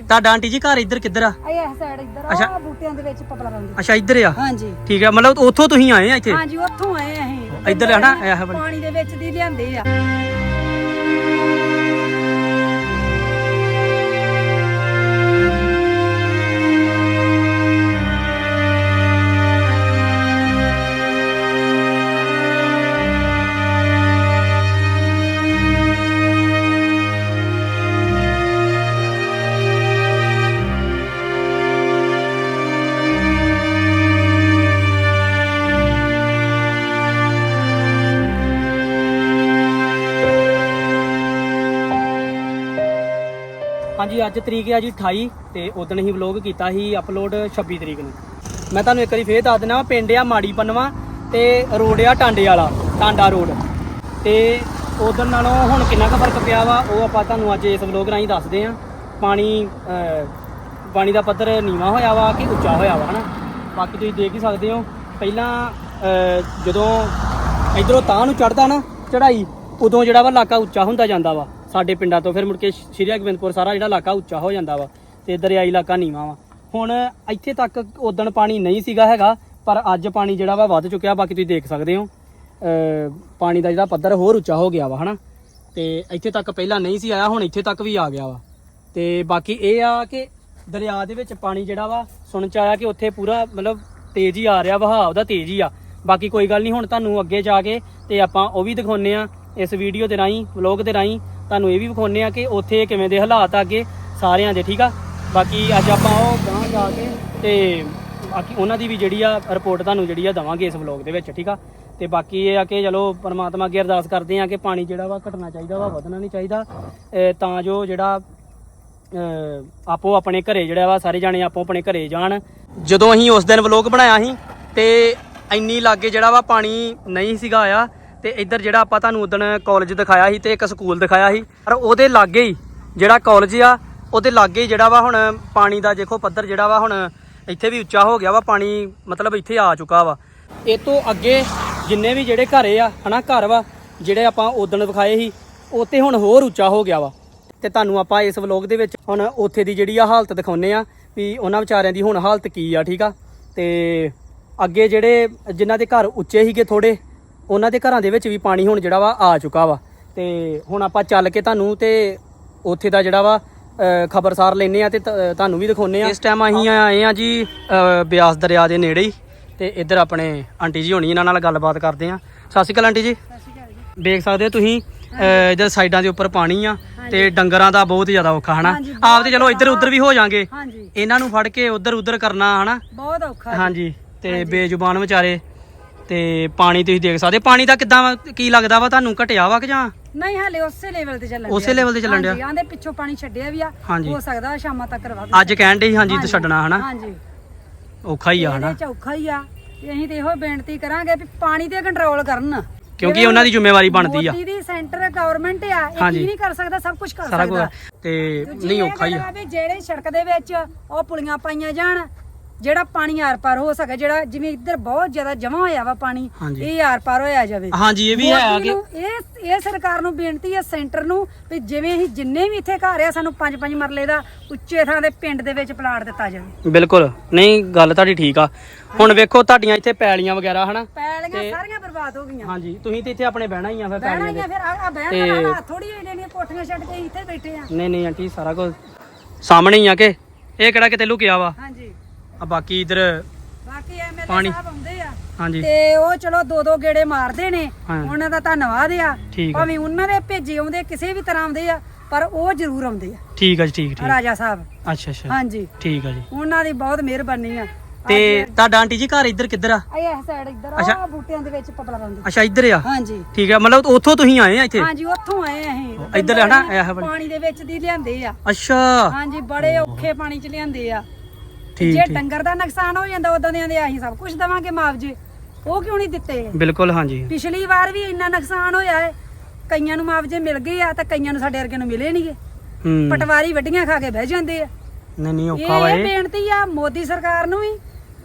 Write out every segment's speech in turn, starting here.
ਤੁਹਾਡਾ ਆਂਟੀ ਜੀ ਘਰ ਇੱਧਰ ਕਿੱਧਰ ਆ? ਇਹ ਇਸ ਸਾਈਡ ਇੱਧਰ ਅੱਛਾ। ਆ ਬੂਟਿਆਂ ਦੇ ਵਿੱਚ ਪਪਲਾ ਲਾਉਂਦੇ ਅੱਛਾ ਇੱਧਰ ਆ? ਹਾਂਜੀ। ਠੀਕ ਹੈ ਮਤਲਬ ਉੱਥੋਂ ਤੁਸੀਂ ਆਏ ਆ ਇੱਥੇ? ਹਾਂਜੀ ਉੱਥੋਂ ਆਏ ਆ ਅਸੀਂ। ਇੱਧਰ ਹੈ ਨਾ, ਇਹ ਵਾਲੀ। ਪਾਣੀ ਦੇ ਵਿੱਚ ਦੀ ਲਿਆਂਦੇ ਆ। ਅੱਜ ਤਰੀਕ ਹੈ ਜੀ 28 ਤੇ ਉਦੋਂ ਹੀ ਵਲੌਗ ਕੀਤਾ ਸੀ ਅਪਲੋਡ 26 ਤਰੀਕ ਨੂੰ। ਮੈਂ ਤੁਹਾਨੂੰ ਇੱਕ ਵਾਰੀ ਫੇਰ ਦੱਸ ਦਿੰਦਾ ਪਿੰਡ ਆ ਮਾੜੀ ਪੰਨਵਾ ਤੇ ਰੋਡ ਆ ਟਾਂਡੇ ਵਾਲਾ, ਟਾਂਡਾ ਰੋਡ। ਤੇ ਉਦੋਂ ਨਾਲੋਂ ਹੁਣ ਕਿੰਨਾ ਕੁ ਫ਼ਰਕ ਪਿਆ ਵਾ, ਉਹ ਆਪਾਂ ਤੁਹਾਨੂੰ ਅੱਜ ਇਸ ਵਲੌਗ ਰਾਹੀਂ ਦੱਸਦੇ ਆ। ਪਾਣੀ ਪਾਣੀ ਦਾ ਪੱਧਰ ਨੀਵਾ ਹੋਇਆ ਵਾ ਕਿ ਉੱਚਾ ਹੋਇਆ ਵਾ, ਹਨਾ? ਬਾਕੀ ਤੁਸੀਂ ਦੇਖ ਹੀ ਸਕਦੇ ਹੋ, ਪਹਿਲਾਂ ਜਦੋਂ ਇਧਰੋਂ ਤਾਂ ਨੂੰ ਚੜਦਾ ਨਾ ਚੜਾਈ ਉਦੋਂ ਜਿਹੜਾ ਵਾ ਇਲਾਕਾ ਉੱਚਾ ਹੁੰਦਾ ਜਾਂਦਾ ਵਾ। ਸਾਡੇ ਪਿੰਡਾਂ ਤੋਂ, ਫਿਰ ਮੁੜ ਕੇ ਸ਼੍ਰੀ ਹਰਗੋਬਿੰਦਪੁਰ ਸਾਰਾ ਜਿਹੜਾ ਇਲਾਕਾ ਉੱਚਾ ਹੋ ਜਾਂਦਾ ਵਾ ਤੇ ਦਰਿਆਈ ਇਲਾਕਾ ਨੀਵਾਂ ਵਾ। ਹੁਣ ਇੱਥੇ ਤੱਕ ਉਦਣ ਪਾਣੀ ਨਹੀਂ ਸੀਗਾ ਹੈਗਾ, ਪਰ ਅੱਜ ਪਾਣੀ ਜਿਹੜਾ ਵਾ ਵੱਧ ਚੁੱਕਿਆ, ਬਾਕੀ ਤੁਸੀਂ ਦੇਖ ਸਕਦੇ ਹੋ। ਪਾਣੀ ਦਾ ਜਿਹੜਾ ਪੱਧਰ ਹੋਰ ਉੱਚਾ ਹੋ ਗਿਆ ਵਾ, ਹਨਾ? ਤੇ ਇੱਥੇ ਤੱਕ ਪਹਿਲਾਂ ਨਹੀਂ ਸੀ ਆਇਆ, ਹੁਣ ਇੱਥੇ ਤੱਕ ਵੀ ਆ ਗਿਆ ਵਾ। ਤੇ ਬਾਕੀ ਇਹ ਆ ਕਿ ਦਰਿਆ ਦੇ ਵਿੱਚ ਪਾਣੀ ਜਿਹੜਾ ਵਾ, ਸੁਣ ਚ ਆਇਆ ਕਿ ਉੱਥੇ ਪੂਰਾ ਮਤਲਬ ਤੇਜ਼ ਹੀ ਆ ਰਿਹਾ, ਵਹਾਅ ਉਹਦਾ ਤੇਜ਼ ਹੀ ਆ। ਬਾਕੀ ਕੋਈ ਗੱਲ ਨਹੀਂ, ਹੁਣ ਤੁਹਾਨੂੰ ਅੱਗੇ ਜਾ ਕੇ ਤੇ ਆਪਾਂ ਉਹ ਵੀ ਦਿਖਾਉਨੇ ਆ ਇਸ ਵੀਡੀਓ ਦੇ ਰਾਹੀਂ ਵਲੌਗ ਦੇ ਰਾਹੀਂ। ਤੁਹਾਨੂੰ ਇਹ ਵੀ ਵਿਖਾਉਨੇ ਆ ਕਿ ਉੱਥੇ ਕਿਵੇਂ ਦੇ ਹਾਲਾਤ ਆ ਗਏ ਸਾਰਿਆਂ ਦੇ, ਠੀਕ ਆ? ਬਾਕੀ ਅੱਜ ਆਪਾਂ ਉਹ ਗਾਂ ਜਾ ਕੇ ਤੇ ਬਾਕੀ ਉਹਨਾਂ ਦੀ ਵੀ ਜਿਹੜੀ ਆ ਰਿਪੋਰਟ ਤੁਹਾਨੂੰ ਜਿਹੜੀ ਆ ਦਵਾਂਗੇ ਇਸ ਵਲੌਗ ਦੇ ਵਿੱਚ, ਠੀਕ ਆ? ਤੇ ਬਾਕੀ ਇਹ ਆ ਕਿ ਚਲੋ ਪਰਮਾਤਮਾ ਅੱਗੇ ਅਰਦਾਸ ਕਰਦੇ ਆ ਕਿ ਪਾਣੀ ਜਿਹੜਾ ਵਾ ਘਟਣਾ ਚਾਹੀਦਾ ਵਾ, ਵਧਣਾ ਨਹੀਂ ਚਾਹੀਦਾ। ਤਾਂ ਜੋ ਜਿਹੜਾ ਆਪੋ ਆਪਣੇ ਘਰੇ ਜਿਹੜਾ ਵਾ ਸਾਰੇ ਜਾਣੇ ਆਪੋ ਆਪਣੇ ਘਰੇ ਜਾਣ। ਜਦੋਂ ਅਸੀਂ ਉਸ ਦਿਨ ਵਲੋਗ ਬਣਾਇਆ ਸੀ ਤੇ ਇੰਨੀ ਲਾਗੇ ਜਿਹੜਾ ਵਾ ਪਾਣੀ ਨਹੀਂ ਸੀਗਾ ਆਇਆ ਤੇ ਇੱਧਰ ਜਿਹੜਾ ਆਪਾਂ ਤੁਹਾਨੂੰ ਉਦੋਂ ਕਾਲਜ ਦਿਖਾਇਆ ਸੀ ਤੇ ਇੱਕ ਸਕੂਲ ਦਿਖਾਇਆ ਸੀ, ਪਰ ਉਹਦੇ ਲਾਗੇ ਹੀ ਜਿਹੜਾ ਕਾਲਜ ਆ, ਉਹਦੇ ਲਾਗੇ ਹੀ ਜਿਹੜਾ ਵਾ ਹੁਣ ਪਾਣੀ ਦਾ ਦੇਖੋ ਪੱਧਰ ਜਿਹੜਾ ਵਾ ਹੁਣ ਇੱਥੇ ਵੀ ਉੱਚਾ ਹੋ ਗਿਆ ਵਾ, ਪਾਣੀ ਮਤਲਬ ਇੱਥੇ ਆ ਚੁੱਕਾ ਵਾ। ਇਹ ਤੋਂ ਅੱਗੇ ਜਿੰਨੇ ਵੀ ਜਿਹੜੇ ਘਰੇ ਆ, ਹਨਾ, ਘਰ ਵਾ, ਜਿਹੜੇ ਆਪਾਂ ਉਦੋਂ ਵਿਖਾਏ ਸੀ, ਉਹ ਉੱਤੇ ਹੁਣ ਹੋਰ ਉੱਚਾ ਹੋ ਗਿਆ ਵਾ। ਤੇ ਤੁਹਾਨੂੰ ਆਪਾਂ ਇਸ ਵਲੌਗ ਦੇ ਵਿੱਚ ਹੁਣ ਉੱਥੇ ਦੀ ਜਿਹੜੀ ਆ ਹਾਲਤ ਦਿਖਾਉਨੇ ਆ ਵੀ ਉਹਨਾਂ ਵਿਚਾਰਿਆਂ ਦੀ ਹੁਣ ਹਾਲਤ ਕੀ ਆ, ਠੀਕ ਆ? ਤੇ ਅੱਗੇ ਜਿਹੜੇ ਜਿਨ੍ਹਾਂ ਦੇ ਘਰ ਉੱਚੇ ਸੀਗੇ ਥੋੜੇ ਉਹਨਾਂ ਦੇ ਘਰਾਂ ਦੇ ਵਿੱਚ ਵੀ ਪਾਣੀ ਹੁਣ ਜਿਹੜਾ ਵਾ ਆ ਚੁੱਕਾ ਵਾ। ਤੇ ਹੁਣ ਆਪਾਂ ਚੱਲ ਕੇ ਤੁਹਾਨੂੰ ਤੇ ਉੱਥੇ ਦਾ ਜਿਹੜਾ ਵਾ ਖਬਰਸਾਰ ਲੈਨੇ ਆ ਤੇ ਤੁਹਾਨੂੰ ਵੀ ਦਿਖਾਉਨੇ ਆ ਇਸ ਟਾਈਮ ਅਸੀਂ ਆਏ ਆ ਜੀ ਬਿਆਸ ਦਰਿਆ ਦੇ ਨੇੜੇ ਹੀ। ਤੇ ਇੱਧਰ ਆਪਣੇ ਆਂਟੀ ਜੀ ਹੋਣੀ ਇਹਨਾਂ ਨਾਲ ਗੱਲਬਾਤ ਕਰਦੇ ਆ ਸਤਿ ਸ਼੍ਰੀ ਅਕਾਲ ਆਂਟੀ ਜੀ। ਦੇਖ ਸਕਦੇ ਹੋ ਤੁਸੀਂ ਇੱਧਰ ਸਾਈਡਾਂ ਦੇ ਉੱਪਰ ਪਾਣੀ ਆ ਤੇ ਡੰਗਰਾਂ ਦਾ ਬਹੁਤ ਜ਼ਿਆਦਾ ਔਖਾ ਹਨਾ? ਆਪ ਤੇ ਚਲੋ ਇੱਧਰ ਉੱਧਰ ਵੀ ਹੋ ਜਾਾਂਗੇ। ਇਹਨਾਂ ਨੂੰ ਫੜ ਕੇ ਉੱਧਰ ਉੱਧਰ ਕਰਨਾ ਹਨਾ? ਬਹੁਤ ਔਖਾ। ਹਾਂਜੀ। ਤੇ ਬੇਜ਼ੁਬਾਨ ਵਿਚਾਰੇ ਤੇ ਪਾਣੀ ਤੁਸੀਂ ਦੇਖ ਸਕਦੇ ਪਾਣੀ ਦਾ ਕਿੱਦਾਂ ਕੀ ਲੱਗਦਾ ਵਾ ਤੁਹਾਨੂੰ ਘਟਿਆ ਵਾ ਕਿ ਜਾਂ? ਨਹੀਂ ਹਾਲੇ ਉਸੇ ਲੈਵਲ ਤੇ ਚੱਲਣ ਉਸੇ level ਤੇ ਚੱਲਣ ਡਿਆ? ਹਾਂਜੀ ਆਂਦੇ ਪਿੱਛੋਂ ਪਾਣੀ ਛੱਡਿਆ ਵੀ ਆ ਹਾਂਜੀ। ਹੋ ਸਕਦਾ ਸ਼ਾਮਾਂ ਤੱਕ ਰਵਾ ਅੱਜ ਕਹਿਣ ਦੇ ਹਾਂਜੀ ਤੇ ਛੱਡਣਾ ਹਨਾ? ਹਾਂਜੀ। ਔਖਾ ਹੀ ਆ ਹਨਾ? ਇਹਦੇ ਚ ਔਖਾ ਹੀ ਆ। ਤੇ ਅਸੀਂ ਤੇ ਇਹੋ ਬੇਨਤੀ ਕਰਾਂਗੇ ਵੀ ਪਾਣੀ ਤੇ ਕੰਟਰੋਲ ਕਰਨ। ਕਿਉਂਕਿ ਉਹਨਾਂ ਦੀ ਜ਼ਿੰਮੇਵਾਰੀ ਬਣਦੀ ਆ। ਮੋਦੀ ਦੀ ਸੈਂਟਰ ਗਵਰਨਮੈਂਟ ਆ ਇਹ ਹਾਂਜੀ। ਕੀ ਨਹੀਂ ਕਰ ਸਕਦਾ ਸਭ ਕੁਝ ਕਰ ਸਾਰਾ ਕੁਝ ਸਕਦਾ। ਤੇ ਨਹੀਂ ਔਖਾ ਹੀ ਆ ਵੀ ਜਿਹੜੇ ਸੜਕ ਦੇ ਵਿੱਚ ਉਹ ਪੁਲੀਆਂ ਪਾਈਆਂ ਜਾਣ ਜਿਹੜਾ ਪਾਣੀ ਆਰ ਪਾਰ ਹੋ ਸਕੇ ਜਿਹੜਾ ਜਿਵੇਂ ਇੱਧਰ ਬਹੁਤ ਜ਼ਿਆਦਾ ਜਮਾ ਹੋਇਆ ਵਾ ਪਾਣੀ ਹਾਂਜੀ। ਇਹ ਆਰ ਪਾਰ ਹੋਇਆ ਜਾਵੇ। ਹਾਂਜੀ ਇਹ ਵੀ ਹੈ ਮੋਦੀ ਕਿ ਨੂੰ ਇਹ ਇਹ ਸਰਕਾਰ ਨੂੰ ਬੇਨਤੀ ਹੈ ਸੈਂਟਰ ਨੂੰ ਵੀ ਜਿਵੇਂ ਅਸੀਂ ਜਿੰਨੇ ਵੀ ਇੱਥੇ ਘਰ ਆ ਸਾਨੂੰ ਪੰਜ ਪੰਜ ਮਰਲੇ ਦਾ ਉੱਚੇ ਥਾਂ ਦੇ ਪਿੰਡ ਦੇ ਵਿੱਚ ਪਲਾਟ ਦਿੱਤਾ ਜਾਵੇ। ਬਿਲਕੁਲ। ਨਹੀਂ ਗੱਲ ਤੁਹਾਡੀ ਠੀਕ ਆ। ਹੁਣ ਵੇਖੋ ਤੁਹਾਡੀਆਂ ਇੱਥੇ ਪੈਲੀਆਂ ਵਗੈਰਾ ਹਨਾ? ਪੈਲੀਆਂ ਸਾਰੀਆਂ ਬਰਬਾਦ ਹੋ ਗਈਆਂ। ਹਾਂਜੀ ਤੁਸੀਂ ਤੇ ਇੱਥੇ ਆਪਣੇ ਬਹਿਣਾ ਹੀ ਆ ਫਿਰ ਬਹਿਣਾ ਪੈਲੀਆਂ ਹੀ ਆ ਫਿਰ ਆ ਬਹਿਣ ਦਾ ਥੋੜੀ ਜਿਹੀ ਲੈਣੀਆਂ ਕੋਠੀਆਂ ਛੱਡ ਕੇ ਇੱਥੇ ਬੈਠੇ ਆ। ਨਹੀਂ ਨਹੀਂ ਆਂਟੀ ਸਾਰਾ ਕੁਝ ਸਾਹਮਣੇ ਹੀ ਆ ਕਿ। ਇਹ ਕਿਹੜਾ ਕਿਤੇ ਲੁਕਿਆ ਵਾ? ਹਾਂਜੀ। ਆ ਬਾਕੀ ਇਧਰ ਬਾਕੀ ਐਮਐਲਏ ਪਾਣੀ। ਸਾਹਿਬ ਆਉਂਦੇ ਆ। ਹਾਂਜੀ। ਤੇ ਉਹ ਚਲੋ ਦੋ ਦੋ ਗੇੜੇ ਮਾਰਦੇ ਨੇ। ਹਾਂ। ਉਹਨਾਂ ਦਾ ਧੰਨਵਾਦ ਆ। ਠੀਕ ਆ। ਭਾਵੇਂ ਉਹਨਾਂ ਦੇ ਭੇਜੇ ਆਉਂਦੇ ਕਿਸੇ ਵੀ ਤਰ੍ਹਾਂ ਆਉਂਦੇ ਆ ਪਰ ਉਹ ਜ਼ਰੂਰ ਆਉਂਦੇ ਆ। ਠੀਕ ਆ ਜੀ ਠੀਕ ਠੀਕ। ਰਾਜਾ ਸਾਹਿਬ। ਅੱਛਾ ਅੱਛਾ। ਹਾਂਜੀ। ਠੀਕ ਆ ਜੀ। ਉਹਨਾਂ ਦੀ ਬਹੁਤ ਮਿਹਰਬਾਨੀ ਆ। ਤੇ ਤੁਹਾਡਾ ਆਂਟੀ ਜੀ ਘਰ ਇੱਧਰ ਕਿੱਧਰ ਆ? ਇਹ ਇਸ ਸਾਈਡ ਇੱਧਰ ਅੱਛਾ। ਆ ਬੂਟਿਆਂ ਦੇ ਵਿੱਚ ਪਪਲਾ ਲਾਉਂਦੇ ਅੱਛਾ ਇੱਧਰ ਆ? ਹਾਂਜੀ। ਠੀਕ ਆ ਮਤਲਬ ਉੱਥੋਂ ਤੁਸੀਂ ਆਏ ਆ ਇੱਥੇ? ਹਾਂਜੀ ਉੱਥੋਂ ਆਏ ਆ ਅਸੀਂ। ਇੱਧਰ ਹੈ ਨਾ ਇਹ ਵਾਲੀ। ਪਾਣੀ ਦੇ ਵਿੱਚ ਦੀ ਲਿਆਂਦੇ ਆ। ਅੱਛਾ। ਹਾਂਜੀ ਬੜੇ ਔਖੇ ਪਾਣੀ ਚ ਲਿਆਂਦੇ ਆ। ਠੀਕ ਜੇ ਠੀਕ ਡੰਗਰ ਦਾ ਨੁਕਸਾਨ ਹੋ ਜਾਂਦਾ ਉਦੋਂ ਦੇ ਆਂਦੇ ਅਸੀਂ ਸਭ ਕੁਝ ਦਵਾਂਗੇ ਮੁਆਵਜ਼ੇ। ਉਹ ਕਿਉਂ ਨਹੀਂ ਦਿੱਤੇ? ਬਿਲਕੁਲ ਹਾਂਜੀ। ਪਿਛਲੀ ਵਾਰ ਵੀ ਇੰਨਾ ਨੁਕਸਾਨ ਹੋਇਆ ਹੈ ਕਈਆਂ ਨੂੰ ਮੁਆਵਜ਼ੇ ਮਿਲ ਗਏ ਆ ਤਾਂ ਕਈਆਂ ਨੂੰ ਸਾਡੇ ਵਰਗੇ ਨੂੰ ਮਿਲੇ ਨਹੀਂਗੇ ਹੂੰ। ਪਟਵਾਰੀ ਵੱਡੀਆਂ ਖਾ ਕੇ ਬਹਿ ਜਾਂਦੇ ਆ। ਨਹੀਂ ਨਹੀਂ ਔਖਾ ਵਾ ਇਹ ਇਹ। ਬੇਨਤੀ ਆ ਮੋਦੀ ਸਰਕਾਰ ਨੂੰ ਵੀ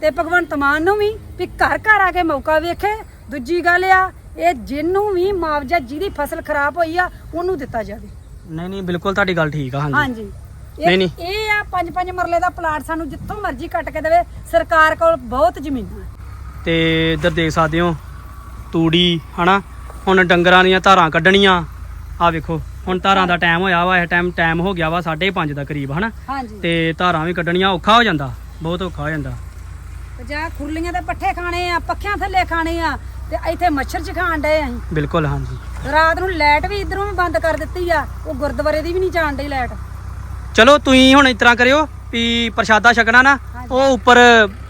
ਤੇ ਭਗਵੰਤ ਮਾਨ ਨੂੰ ਵੀ ਵੀ ਘਰ ਘਰ ਆ ਕੇ ਮੌਕਾ ਵੇਖੇ। ਦੂਜੀ ਗੱਲ ਆ ਇਹ ਜਿਹਨੂੰ ਵੀ ਮੁਆਵਜ਼ਾ ਜਿਹਦੀ ਫਸਲ ਖਰਾਬ ਹੋਈ ਆ ਉਹਨੂੰ ਦਿੱਤਾ ਜਾਵੇ। ਨਹੀਂ ਨਹੀਂ ਬਿਲਕੁਲ ਤੁਹਾਡੀ ਗੱਲ ਠੀਕ ਆ ਹਾਂਜੀ। ਹਾਂਜੀ। ਇਹ- ਨਹੀਂ, ਨਹੀਂ। ਇਹ ਆ ਪੰਜ ਪੰਜ ਮਰਲੇ ਦਾ ਪਲਾਟ ਸਾਨੂੰ ਜਿੱਥੋਂ ਮਰਜ਼ੀ ਕੱਟ ਕੇ ਦੇਵੇ ਸਰਕਾਰ ਕੋਲ ਬਹੁਤ ਜ਼ਮੀਨਾਂ ਹੈ। ਤੇ ਇੱਧਰ ਦੇਖ ਸਕਦੇ ਹੋ ਤੂੜੀ ਹਨਾ? ਹੁਣ ਡੰਗਰਾਂ ਦੀਆਂ ਧਾਰਾਂ ਕੱਢਣੀਆਂ। ਆ ਵੇਖੋ ਹੁਣ ਧਾਰਾਂ ਦਾ ਟਾਈਮ ਹੋਇਆ ਵਾ ਇਹ ਟਾਈਮ ਟਾਈਮ ਹੋ ਗਿਆ ਵਾ 5:30 ਦਾ ਕਰੀਬ ਹਨਾ? ਹਾਂਜੀ। ਤੇ ਧਾਰਾਂ ਵੀ ਕੱਢਣੀਆਂ ਔਖਾ ਹੋ ਜਾਂਦਾ ਬਹੁਤ ਔਖਾ ਹੋ ਜਾਂਦਾ। ਤੇ ਜਾਂ ਖੁਰਲੀਆਂ ਦੇ ਪੱਠੇ ਖਾਣੇ ਆ ਪੱਖਿਆਂ ਥੱਲੇ ਖਾਣੇ ਆ ਤੇ ਇੱਥੇ ਮੱਛਰ ਚ ਖਾਣ ਡਏ ਅਸੀਂ। ਬਿਲਕੁਲ ਹਾਂਜੀ। ਰਾਤ ਨੂੰ ਲਾਈਟ ਵੀ ਇਧਰੋਂ ਵੀ ਬੰਦ ਕਰ ਦਿੱਤੀ ਆ ਉਹ ਗੁਰਦੁਆਰੇ ਦੀ ਵੀ ਨਹੀਂ ਜਾਣ ਡਈ ਲਾਈਟ। ਚਲੋ ਤੁਸੀਂ ਹੁਣ ਇਸ ਤਰ੍ਹਾਂ ਕਰਿਓ ਵੀ ਪ੍ਰਸ਼ਾਦਾ ਛਕਣਾ ਨਾ ਉਹ ਉੱਪਰ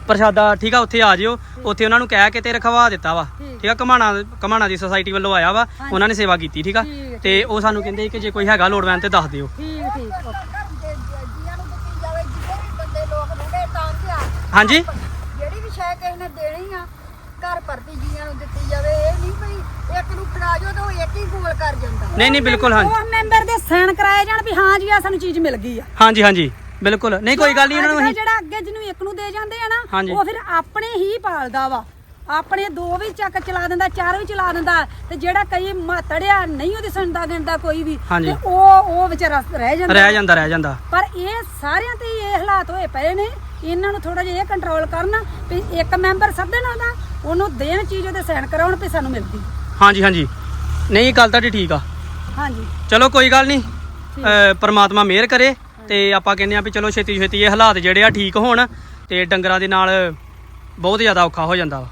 ਪ੍ਰਸ਼ਾਦਾ ਠੀਕ ਆ ਉੱਥੇ ਆ ਜਿਓ। ਉੱਥੇ ਉਹਨਾਂ ਨੂੰ ਕਹਿ ਕੇ ਤੇ ਰਖਵਾ ਦਿੱਤਾ ਵਾ। ਠੀਕ। ਆ ਕਮਾਣਾ ਕਮਾਣਾ ਦੀ ਸੁਸਾਇਟੀ ਵੱਲੋਂ ਆਇਆ ਵਾ। ਉਹਨਾਂ ਨੇ ਸੇਵਾ ਕੀਤੀ ਠੀਕ ਆ। ਤੇ ਉਹ ਸਾਨੂੰ ਕਹਿੰਦੇ ਕਿ ਜੇ ਕੋਈ ਹੈਗਾ ਲੋੜਵੰਦ ਤੇ ਦੱਸ ਦਿਓ। ਠੀਕ ਠੀਕ ਓਕੇ। ਹਾਂਜੀ। ਜਿਹੜੀ ਵੀ ਸ਼ੈ ਕਿਸੇ ਨੇ ਦੇਣੀ ਆ ਘਰ ਪਰਤੀ ਜੀਆਂ ਨੂੰ ਦਿੱਤੀ ਜਾਵੇ ਇਹ ਨਹੀਂ ਭਈ ਇੱਕ ਨੂੰ ਫੜਾ ਜੋ ਤਾਂ ਉਹ ਇੱਕ ਹੀ ਗੋਲ ਕਰ ਜਾਂਦਾ। ਨਹੀਂ ਨਹੀਂ ਬਿਲਕੁਲ ਹਾਂਜੀ। ਉਹ ਮੈਂਬਰ ਦੇ ਸਾਈਨ ਕਰਾਏ ਜਾਣ ਵੀ ਹਾਂ ਜੀ ਆ ਸਾਨੂੰ ਚੀਜ਼ ਮਿਲ ਗਈ ਆ। ਹਾਂਜੀ ਹਾਂਜੀ ਬਿਲਕੁਲ। ਨਹੀਂ ਕੋਈ ਗੱਲ ਨਹੀਂ ਉਹਨਾਂ ਨੂੰ ਅਸੀਂ ਜਿਹੜਾ ਅੱਗੇ ਜਿਹਨੂੰ ਇੱਕ ਨੂੰ ਦੇ ਜਾਂਦੇ ਆ ਨਾ। ਉਹ ਫਿਰ ਆਪਣੇ ਹੀ ਪਾਲਦਾ ਵਾ। ਆਪਣੇ ਦੋ ਵੀ ਚੱਕ ਚਲਾ ਦਿੰਦਾ ਚਾਰ ਵੀ ਚਲਾ ਦਿੰਦਾ ਤੇ ਜਿਹੜਾ ਕਈ ਮਾਤੜਿਆ ਨਹੀਂ ਉਹਦੀ ਸੁਣਦਾ ਗਿਣਦਾ ਕੋਈ ਵੀ ਹਾਂਜੀ। ਤੇ ਉਹ ਉਹ ਵਿਚਾਰਾ ਰਹਿ ਜਾਂਦਾ। ਰਹਿ ਜਾਂਦਾ ਰਹਿ ਜਾਂਦਾ। ਪਰ ਇਹ ਸਾਰਿਆਂ ਤੇ ਹੀ ਇਹ ਹਾਲਾਤ ਹੋਏ ਪਏ ਨੇ। ਇਹਨਾਂ ਨੂੰ ਥੋੜਾ ਜਿਹਾ ਇਹ ਕੰਟਰੋਲ ਕਰਨ ਵੀ ਇੱਕ ਮੈਂਬਰ ਸੱਦਣ ਉਹਦਾ ਉਹਨੂੰ ਦੇਣ ਚੀਜ਼ ਉਹਦੇ ਸਾਈਨ ਕਰਾਉਣ ਵੀ ਸਾਨੂੰ ਮਿਲਦੀ। ਹਾਂਜੀ ਹਾਂਜੀ। ਨਹੀਂ ਗੱਲ ਤੁਹਾਡੀ ਠੀਕ ਆ। ਹਾਂਜੀ। ਚਲੋ ਕੋਈ ਗੱਲ ਨਹੀਂ। ਪਰਮਾਤਮਾ ਮਿਹਰ ਕਰੇ ਤੇ ਆਪਾਂ ਕਹਿੰਦੇ ਆ ਵੀ ਚਲੋ ਛੇਤੀ ਛੇਤੀ ਇਹ ਹਾਲਾਤ ਜਿਹੜੇ ਆ ਠੀਕ ਹੋਣ ਤੇ ਡੰਗਰਾਂ ਦੇ ਨਾਲ ਬਹੁਤ ਜ਼ਿਆਦਾ ਔਖਾ ਹੋ ਜਾਂਦਾ ਵਾ।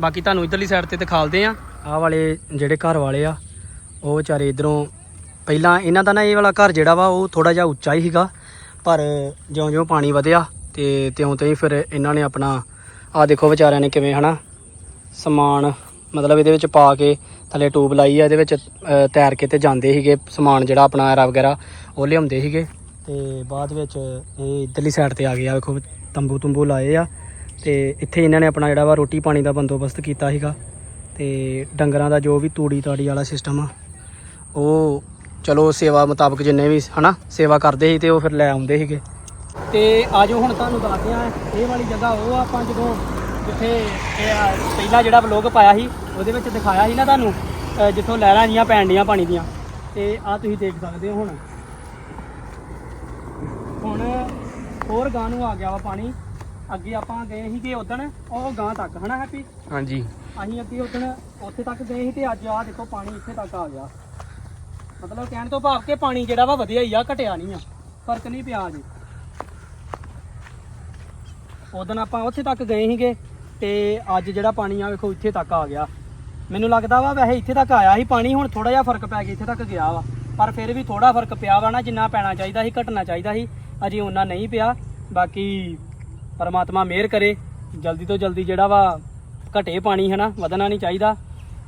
ਬਾਕੀ ਤੁਹਾਨੂੰ ਇਧਰਲੀ ਸਾਈਡ ਤੇ ਦਿਖਾਲਦੇ ਆ ਆਹ ਵਾਲੇ ਜਿਹੜੇ ਘਰ ਵਾਲੇ ਆ ਉਹ ਵਿਚਾਰੇ ਇਧਰੋਂ ਪਹਿਲਾਂ ਇਹਨਾਂ ਦਾ ਨਾ ਇਹ ਵਾਲਾ ਘਰ ਜਿਹੜਾ ਵਾ ਉਹ ਥੋੜਾ ਜਿਹਾ ਉੱਚਾ ਹੀ ਸੀਗਾ ਪਰ ਜਿਉਂ-ਜਿਉਂ ਪਾਣੀ ਵਧਿਆ ਤੇ ਤਿਉਂ ਤਿਉਂ ਹੀ ਫਿਰ ਇਹਨਾਂ ਨੇ ਆਪਣਾ ਆ ਦੇਖੋ ਵਿਚਾਰਿਆਂ ਨੇ ਕਿਵੇਂ ਹਨਾ ਸਮਾਨ ਮਤਲਬ ਇਹਦੇ ਵਿੱਚ ਪਾ ਕੇ ਥੱਲੇ ਟੂਬ ਲਾਈ ਆ, ਇਹਦੇ ਵਿੱਚ ਤੈਰ ਕੇ ਤੇ ਜਾਂਦੇ ਸੀਗੇ, ਸਮਾਨ ਜਿਹੜਾ ਆਪਣਾ ਐਰਾ ਵਗੈਰਾ, ਉਹ ਲਿਆਉਂਦੇ ਸੀਗੇ। ਤੇ ਬਾਅਦ ਵਿੱਚ ਇਹ ਇਧਰਲੀ ਸਾਈਡ ਤੇ ਆ ਗਏ ਆ, ਵੇਖੋ, ਤੰਬੂ ਤੁੰਬੂ ਲਾਏ ਆ। ਤੇ ਇੱਥੇ ਇਹਨਾਂ ਨੇ ਆਪਣਾ ਜਿਹੜਾ ਵਾ ਰੋਟੀ ਪਾਣੀ ਦਾ ਬੰਦੋਬਸਤ ਕੀਤਾ ਸੀਗਾ। ਤੇ ਡੰਗਰਾਂ ਦਾ ਜੋ ਵੀ ਤੂੜੀ ਤਾੜੀ ਵਾਲਾ ਸਿਸਟਮ ਆ, ਉਹ ਚਲੋ ਸੇਵਾ ਮੁਤਾਬਕ ਜਿੰਨੇ ਵੀ, ਹਨਾ, ਸੇਵਾ ਕਰਦੇ ਸੀ ਤੇ ਉਹ ਫਿਰ ਲੈ ਆਉਂਦੇ ਸੀਗੇ। ਤੇ ਆਜੋ ਹੁਣ ਤੁਹਾਨੂੰ ਦੱਸਦੇ ਆ, ਇਹ ਵਾਲੀ ਜਗ੍ਹਾ ਉਹ ਆਪਾਂ ਜਦੋਂ ਜਿੱਥੇ ਇਹ ਆ ਪਹਿਲਾ ਜਿਹੜਾ ਵਲੋਗ ਪਾਇਆ ਸੀ ਉਹਦੇ ਵਿੱਚ ਦਿਖਾਇਆ ਸੀ ਨਾ ਤੁਹਾਨੂੰ ਅ, ਜਿੱਥੋਂ ਲਹਿਰਾਂ ਜੀਆਂ ਪੈਣ ਡੀਆਂ ਪਾਣੀ ਦੀਆਂ। ਤੇ ਆ ਤੁਸੀਂ ਦੇਖ ਸਕਦੇ ਹੋ ਹੁਣ। ਹੁਣ ਹੋਰ ਗਾਂ ਨੂੰ ਆ ਗਿਆ ਵਾ ਪਾਣੀ। ਅੱਗੇ ਆਪਾਂ ਗਏ ਸੀਗੇ ਉਦਣ ਉਹ ਗਾਂ ਤੱਕ ਹਨਾ ਹੈਪੀ? ਹਾਂਜੀ। ਅਸੀਂ ਅੱਗੇ ਉਦਣ ਉੱਥੇ ਤੱਕ ਗਏ ਸੀ ਤੇ ਅੱਜ ਆ ਦੇਖੋ ਪਾਣੀ ਇੱਥੇ ਤੱਕ ਆ ਗਿਆ। ਮਤਲਬ ਕਹਿਣ ਤੋਂ ਭਾਵ ਕਿ ਪਾਣੀ ਜਿਹੜਾ ਵਾ ਵਧੀਆ ਹੀ ਆ ਘਟਿਆ ਨਹੀਂ ਆ। ਫ਼ਰਕ ਨਹੀਂ ਪਿਆ ਜੀ ਉਦੋਂ ਆਪਾਂ ਉੱਥੇ ਤੱਕ ਗਏ ਸੀਗੇ। ਤੇ ਅੱਜ ਜਿਹੜਾ ਪਾਣੀ ਆ ਵੇਖੋ ਇੱਥੇ ਤੱਕ ਆ ਗਿਆ। ਮੈਨੂੰ ਲੱਗਦਾ ਵਾ ਵੈਸੇ ਇੱਥੇ ਤੱਕ ਆਇਆ ਸੀ ਪਾਣੀ, ਹੁਣ ਥੋੜਾ ਜਿਹਾ ਫ਼ਰਕ ਪੈ ਗਿਆ, ਇੱਥੇ ਤੱਕ ਗਿਆ ਵਾ। ਪਰ ਫਿਰ ਵੀ ਥੋੜਾ ਫ਼ਰਕ ਪਿਆ ਵਾ ਨਾ, ਜਿੰਨਾ ਪੈਣਾ ਚਾਹੀਦਾ ਸੀ, ਘਟਣਾ ਚਾਹੀਦਾ ਸੀ। ਅਜੇ ਉਹਨਾਂ ਨਹੀਂ ਪਿਆ। ਬਾਕੀ ਪਰਮਾਤਮਾ ਮਿਹਰ ਕਰੇ। ਜਲਦੀ ਤੋਂ ਜਲਦੀ ਜਿਹੜਾ ਵਾ ਘਟੇ ਪਾਣੀ ਹਨਾ, ਵਧਣਾ ਨਹੀਂ ਚਾਹੀਦਾ।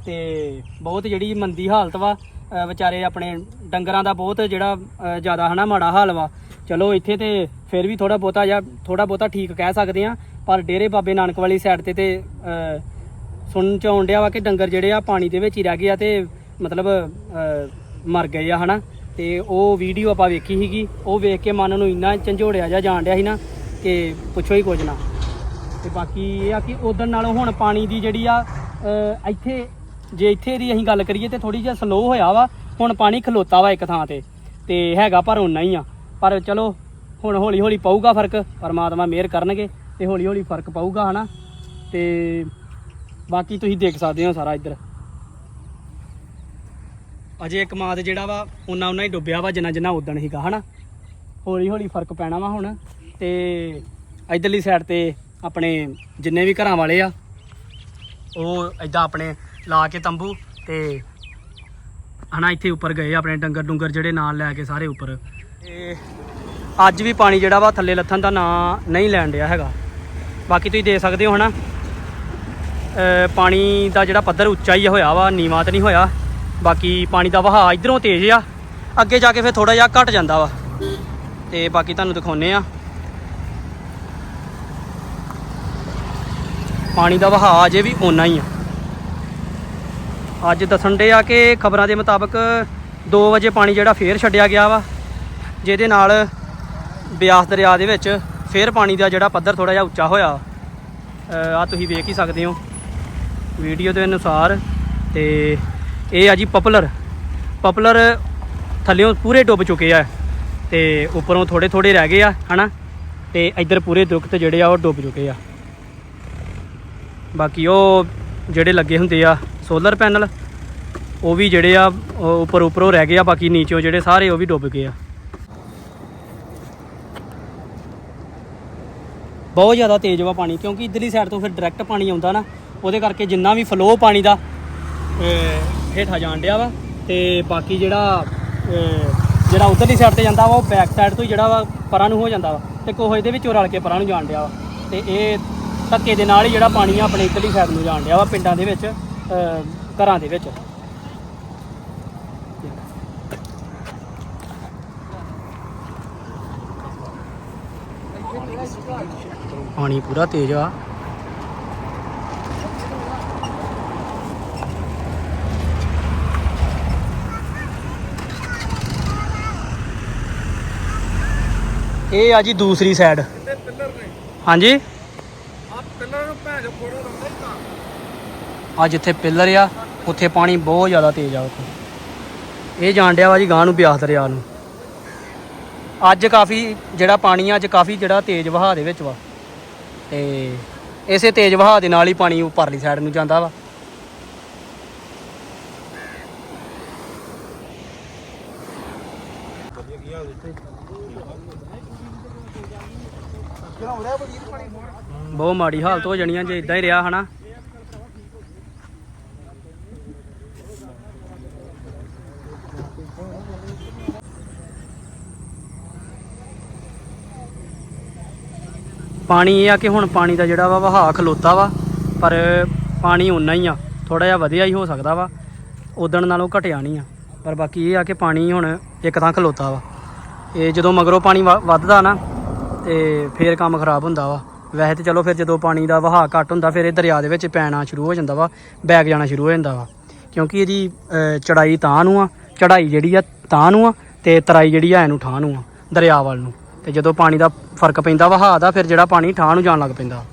ਤੇ ਬਹੁਤ ਜਿਹੜੀ ਮੰਦੀ ਹਾਲਤ ਵਾ ਅਹ ਵਿਚਾਰੇ ਆਪਣੇ ਡੰਗਰਾਂ ਦਾ ਬਹੁਤ ਜਿਹੜਾ ਅਹ ਜ਼ਿਆਦਾ ਹਨਾ ਮਾੜਾ ਹਾਲ ਵਾ। ਚਲੋ ਇੱਥੇ ਤੇ ਫਿਰ ਵੀ ਥੋੜਾ ਬਹੁਤਾ ਜਾਂ ਥੋੜਾ ਬਹੁਤਾ ਠੀਕ ਕਹਿ ਸਕਦੇ ਆ। ਪਰ ਡੇਰੇ ਬਾਬੇ ਨਾਨਕ ਵਾਲੀ ਸਾਈਡ ਤੇ ਤੇ ਸੁਣਨ ਚ ਆਉਣ ਡਿਆ ਵਾ ਕਿ ਡੰਗਰ ਜਿਹੜੇ ਆ ਪਾਣੀ ਦੇ ਵਿੱਚ ਹੀ ਰਹਿ ਗਏ ਆ ਤੇ ਮਤਲਬ ਮਰ ਗਏ ਆ, ਹਨਾ? ਤੇ ਉਹ ਵੀਡੀਓ ਆਪਾਂ ਵੇਖੀ ਸੀਗੀ, ਉਹ ਵੇਖ ਕੇ ਮਨ ਨੂੰ ਇੰਨਾ ਝੰਜੋੜਿਆ ਜਾ ਜਾਣ ਡਿਆ ਸੀ ਨਾ ਕਿ ਪੁੱਛੋ ਹੀ ਕੁਝ ਨਾ। ਤੇ ਬਾਕੀ ਇਹ ਆ ਕਿ ਉਦੋਂ ਨਾਲੋਂ ਹੁਣ ਪਾਣੀ ਦੀ ਜਿਹੜੀ ਆ ਇੱਥੇ, ਜੇ ਇੱਥੇ ਦੀ ਅਸੀਂ ਗੱਲ ਕਰੀਏ ਤੇ ਥੋੜੀ ਜਿਹਾ ਸਲੋ ਹੋਇਆ ਵਾ, ਹੁਣ ਪਾਣੀ ਖਲੋਤਾ ਵਾ ਇੱਕ ਥਾਂ ਤੇ ਤੇ ਹੈਗਾ ਪਰ ਉਨਾ ਹੀ ਆ। ਪਰ ਚਲੋ, ਹੁਣ ਹੌਲੀ ਹੌਲੀ ਪਊਗਾ ਫ਼ਰਕ, ਪਰਮਾਤਮਾ ਮਿਹਰ ਕਰਨਗੇ। ਤੇ ਹੌਲੀ ਹੌਲੀ ਫ਼ਰਕ ਪਊਗਾ, ਹਨਾ? ਤੇ ਬਾਕੀ ਤੁਸੀਂ ਦੇਖ ਸਕਦੇ ਹੋ ਸਾਰਾ ਇੱਧਰ। ਅਜੇ ਇੱਕ ਮਾਦ ਜਿਹੜਾ ਵਾ, ਉਹਨਾਂ ਉਹਨਾਂ ਹੀ ਡੁੱਬਿਆ ਵਾ, ਜਿੰਨਾ ਜਿੰਨਾ ਉਦਣ ਸੀਗਾ, ਹਨਾ? ਹੌਲੀ ਹੌਲੀ ਫ਼ਰਕ ਪੈਣਾ ਵਾ ਹੁਣ। ਤੇ ਇਧਰਲੀ ਸਾਈਡ ਤੇ ਆਪਣੇ ਜਿੰਨੇ ਵੀ ਘਰਾਂ ਵਾਲੇ ਆ, ਉਹ ਐਦਾਂ ਆਪਣੇ ਲਾ ਕੇ ਤੰਬੂ ਤੇ, ਹਨਾ, ਇੱਥੇ ਉੱਪਰ ਗਏ ਆਪਣੇ ਡੰਗਰ ਡੁੰਗਰ ਜਿਹੜੇ ਨਾਲ ਲੈ ਕੇ ਸਾਰੇ ਉੱਪਰ। ਤੇ ਅੱਜ ਵੀ ਪਾਣੀ ਜਿਹੜਾ ਵਾ, ਥੱਲੇ ਲੱਥਣ ਦਾ ਨਾਂ ਨਹੀਂ ਲੈਣ ਰਿਹਾ ਹੈਗਾ। ਬਾਕੀ ਤੁਸੀਂ ਦੇਖ ਸਕਦੇ ਹੋ ਹਨਾ। ਅ, ਪਾਣੀ ਦਾ ਜਿਹੜਾ ਪੱਧਰ ਉੱਚਾ ਹੀ ਹੋਇਆ ਵਾ ਨੀਵਾਂ ਤੇ ਨਹੀਂ ਹੋਇਆ। ਬਾਕੀ ਪਾਣੀ ਦਾ ਵਹਾਅ ਇਧਰੋਂ ਤੇਜ਼ ਆ। ਅੱਗੇ ਜਾ ਕੇ ਫਿਰ ਥੋੜਾ ਜਿਹਾ ਘਟ ਜਾਂਦਾ ਵਾ। ਤੇ ਬਾਕੀ ਤੁਹਾਨੂੰ ਦਿਖਾਉਨੇ ਆ। ਪਾਣੀ ਦਾ ਵਹਾਅ ਅਜੇ ਵੀ ਓਨਾ ਹੀ ਆ। ਅੱਜ ਦੱਸਣ ਦੇ ਆ ਕਿ ਖਬਰਾਂ ਦੇ ਮੁਤਾਬਕ 2 ਵਜੇ ਪਾਣੀ ਜਿਹੜਾ ਫੇਰ ਛੱਡਿਆ ਗਿਆ ਵਾ। ਜਿਹਦੇ ਨਾਲ ਬਿਆਸ ਦਰਿਆ ਦੇ ਵਿੱਚ ਫੇਰ ਪਾਣੀ ਦਾ ਜਿਹੜਾ ਪੱਧਰ ਥੋੜਾ ਜਿਹਾ ਉੱਚਾ ਹੋਇਆ। ਆ ਤੁਸੀਂ ਵੇਖ ਹੀ ਸਕਦੇ ਹੋ। ਵੀਡੀਓ ਦੇ ਅਨੁਸਾਰ ਤੇ ਇਹ ਆ ਜੀ ਪਪਲਰ। ਪਪੂਲਰ ਥੱਲਿਓਂ ਪੂਰੇ ਡੁੱਬ ਚੁੱਕੇ ਆ ਤੇ ਉੱਪਰੋਂ ਥੋੜੇ ਥੋੜੇ ਰਹਿ ਗਏ ਆ, ਹਨਾ? ਤੇ ਇੱਧਰ ਪੂਰੇ ਦਰਖਤ ਜਿਹੜੇ ਆ, ਉਹ ਡੁੱਬ ਚੁੱਕੇ ਆ। ਬਾਕੀ ਉਹ ਜਿਹੜੇ ਲੱਗੇ ਹੁੰਦੇ ਆ ਸੋਲਰ ਪੈਨਲ ਉਹ ਵੀ ਜਿਹੜੇ ਆ ਉੱਪਰ ਉੱਪਰੋਂ ਰਹਿ ਗਏ ਆ, ਬਾਕੀ ਨੀਚੋਂ ਜਿਹੜੇ ਸਾਰੇ ਉਹ ਵੀ ਡੁੱਬ ਗਏ ਆ। ਬਹੁਤ ਜ਼ਿਆਦਾ ਤੇਜ਼ ਵਾ ਪਾਣੀ, ਕਿਉਂਕਿ ਇਧਰਲੀ ਸਾਈਡ ਤੋਂ ਫਿਰ ਡਾਇਰੈਕਟ ਪਾਣੀ ਆਉਂਦਾ ਨਾ, ਉਹਦੇ ਕਰਕੇ ਜਿੰਨਾ ਵੀ ਫਲੋ ਪਾਣੀ ਦਾ ਹੇਠਾਂ ਜਾਣ ਡਿਆ ਵਾ। ਤੇ ਬਾਕੀ ਜਿਹੜਾ ਜਿਹੜਾ ਉਧਰਲੀ ਸਾਈਡ ਤੇ ਜਾਂਦਾ ਵਾ, ਉਹ ਬੈਕ ਸਾਈਡ ਤੋਂ ਹੀ ਜਿਹੜਾ ਵਾ ਪਰਾਂ ਨੂੰ ਹੋ ਜਾਂਦਾ ਵਾ। ਤੇ ਕੋਹ ਇਹਦੇ ਵਿੱਚੋਂ ਰਲ ਕੇ ਪਰਾਂ ਨੂੰ ਜਾਣ ਡਿਆ ਵਾ। ਤੇ ਇਹ ਧੱਕੇ ਦੇ ਨਾਲ ਹੀ ਜਿਹੜਾ ਪਾਣੀ ਆ ਆਪਣੇ ਇਧਰਲੀ ਸਾਈਡ ਨੂੰ ਜਾਣ ਡਿਆ ਵਾ ਪਿੰਡਾਂ ਦੇ ਵਿੱਚ ਘਰਾਂ ਦੇ ਵਿੱਚ। ਪਾਣੀ ਪੂਰਾ ਤੇਜ਼ ਆ। ਇਹ ਆ ਜੀ ਦੂਸਰੀ ਸਾਈਡ ਹਾਂਜੀ? ਆ ਜਿੱਥੇ ਪਿੱਲਰ ਆ ਉੱਥੇ ਪਾਣੀ ਬਹੁਤ ਜ਼ਿਆਦਾ ਤੇਜ਼ ਆ ਉੱਥੇ। ਇਹ ਜਾਣ ਡਿਆ ਵਾ ਜੀ ਗਾਂ ਨੂੰ ਬਿਆਸ ਦਰਿਆ ਨੂੰ। ਅੱਜ ਕਾਫੀ ਜਿਹੜਾ ਪਾਣੀ ਆ ਅੱਜ ਕਾਫੀ ਜਿਹੜਾ ਤੇਜ਼ ਵਹਾਅ ਦੇ ਵਿੱਚ ਵਾ। ਤੇ ਇਸੇ ਤੇਜ਼ ਵਹਾਅ ਦੇ ਨਾਲ ਹੀ ਪਾਣੀ ਉੱਪਰਲੀ ਸਾਈਡ ਨੂੰ ਜਾਂਦਾ ਵਾ। ਬਹੁਤ ਮਾੜੀ ਹਾਲਤ ਹੋ ਜਾਣੀ ਆ, ਜੇ ਇਦਾਂ ਹੀ ਰਿਹਾ ਹਨਾ। ਪਾਣੀ ਇਹ ਆ ਕਿ ਹੁਣ ਪਾਣੀ ਦਾ ਜਿਹੜਾ ਵਾ ਵਹਾਅ ਖਲੋਤਾ ਵਾ, ਪਰ ਪਾਣੀ ਉਨਾ ਹੀ ਆ ਥੋੜਾ ਜਿਹਾ ਵਧਿਆ ਹੀ ਹੋ ਸਕਦਾ ਵਾ, ਉਦਣ ਨਾਲੋਂ ਘਟਿਆ ਨਹੀਂ ਆ, ਪਰ ਬਾਕੀ ਇਹ ਆ ਕਿ ਪਾਣੀ ਹੁਣ ਇੱਕ ਤਾਂ ਖਲੋਤਾ ਵਾ। ਇਹ ਜਦੋਂ ਮਗਰੋਂ ਪਾਣੀ ਵ- ਵੱਧਦਾ ਨਾ, ਤੇ ਫੇਰ ਕੰਮ ਖਰਾਬ ਹੁੰਦਾ ਵਾ। ਵੈਸੇ ਤੇ ਚਲੋ ਫਿਰ ਜਦੋਂ ਪਾਣੀ ਦਾ ਵਹਾਅ ਘੱਟ ਹੁੰਦਾ, ਫਿਰ ਇਹ ਦਰਿਆ ਦੇ ਵਿੱਚ ਪੈਣਾ ਸ਼ੁਰੂ ਹੋ ਜਾਂਦਾ ਵਾ ਬੈਗ ਜਾਣਾ ਸ਼ੁਰੂ ਹੋ ਜਾਂਦਾ ਵਾ। ਕਿਉਂਕਿ ਇਹਦੀ ਚੜਾਈ ਤਾਂ ਨੂੰ ਆ, ਚੜਾਈ ਜਿਹੜੀ ਆ ਤਾਂ ਨੂੰ ਆ, ਤੇ ਤਰਾਈ ਜਿਹੜੀ ਆ ਇਹਨੂੰ ਠਾਹ ਨੂੰ ਆ, ਦਰਿਆ ਵੱਲ ਨੂੰ। ਤੇ ਜਦੋਂ ਪਾਣੀ ਦਾ ਫ਼ਰਕ ਪੈਂਦਾ ਵਹਾਅ ਦਾ, ਫਿਰ ਜਿਹੜਾ ਪਾਣੀ ਠਾਹ ਨੂੰ ਜਾਣ ਲੱਗ ਪੈਂਦਾ।